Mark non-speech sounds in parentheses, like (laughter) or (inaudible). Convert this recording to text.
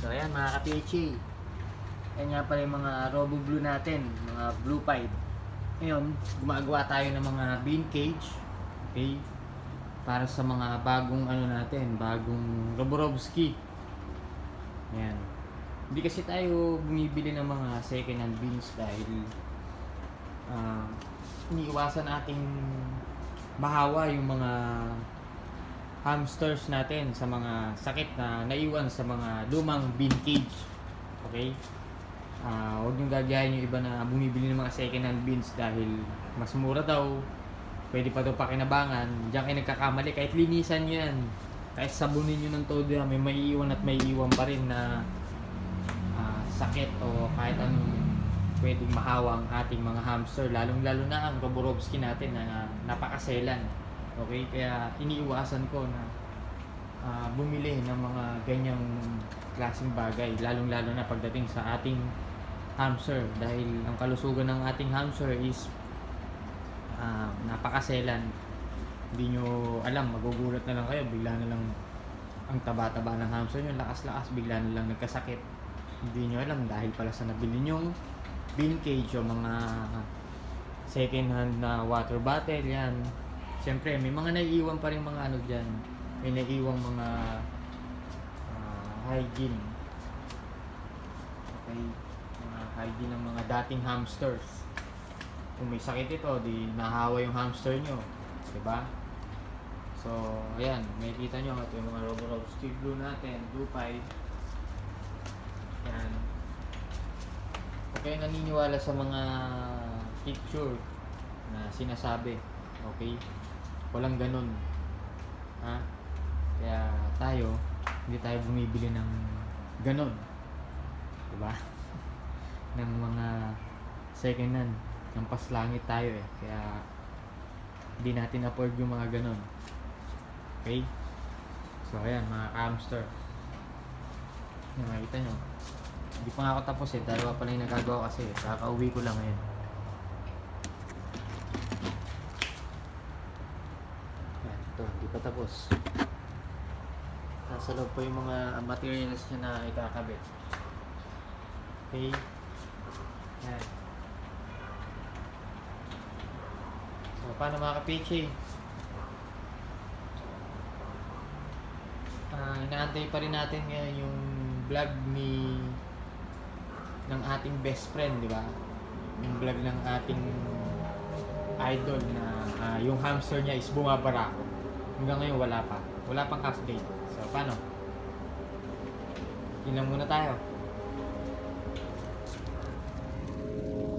So ayan mga ka-PHA. Yan nga pala yung mga Robo Blue natin, mga Blue Pipe. Ngayon, gumagawa tayo ng mga bean cage. Okay? Para sa mga bagong ano natin, bagong Roborovski. Ayan. Hindi kasi tayo bumibili ng mga second hand beans dahil ah iniiwasan nating mahawa yung mga hamsters natin sa mga sakit na naiwan sa mga lumang bean cage. Okay? Ah, huwag niyong gagayahin yung iba na bumibili ng mga second hand beans dahil mas mura daw. Pwede pa daw pakinabangan. Diyan kayo nagkakamali. Kahit linisan nyo yan. Kahit sabunin nyo ng todo yan, may maiiwan at may iwan pa rin na ah, sakit o kahit anong pwedeng mahawa ating mga hamster. Lalong-lalo na ang Roborovski natin na napakaselan. Okay? Kaya iniiwasan ko na ah, bumili ng mga ganyang klaseng bagay. Lalong-lalo na pagdating sa ating hamster. Dahil ang kalusugan ng ating hamster is ah, napakaselan. Hindi nyo alam, magugulat na lang kayo. Bigla na lang ang taba-taba ng hamster nyo, lakas-lakas, bigla na lang nagkasakit. Hindi nyo alam dahil pala sa nabili nyong bean cage o mga second hand na water bottle yan. Siyempre, may mga naiiwan pa rin mga ano dyan. May naiiwang mga ah, hygiene. Okay. Mga hygiene ng mga dating hamsters. Kung may sakit ito, di nahawa yung hamster nyo. Diba? So, ayan, may kita nyo ito yung mga Blue natin, Blue Pipe. Yan. Huwag kayong naniniwala sa mga picture na sinasabi. Okay? Walang ganun. Ha? Kaya tayo, hindi tayo bumibili ng ganun. Diba? (laughs) ng mga second hand. Ng paslangit tayo eh. Kaya hindi natin afford yung mga ganun. Okay? So, ayan, mga hamster. Yan, makikita nyo. Hindi pa nga ako tapos eh. Dalawa pa lang yung nagagawa kasi. Kakauwi ko lang ngayon. Yan, ito. Hindi pa tapos. Nasa loob pa yung mga materials niya na ikakabit. Okay? Yan. So, paano mga ka-PHA? Ah, inaantay pa rin natin ngayon yung vlog ni ng ating best friend, di ba? Yung vlog ng ating idol na ah, yung hamster niya is bumabarako. Hanggang ngayon wala pa. Wala pang update. So, paano? Lang muna tayo.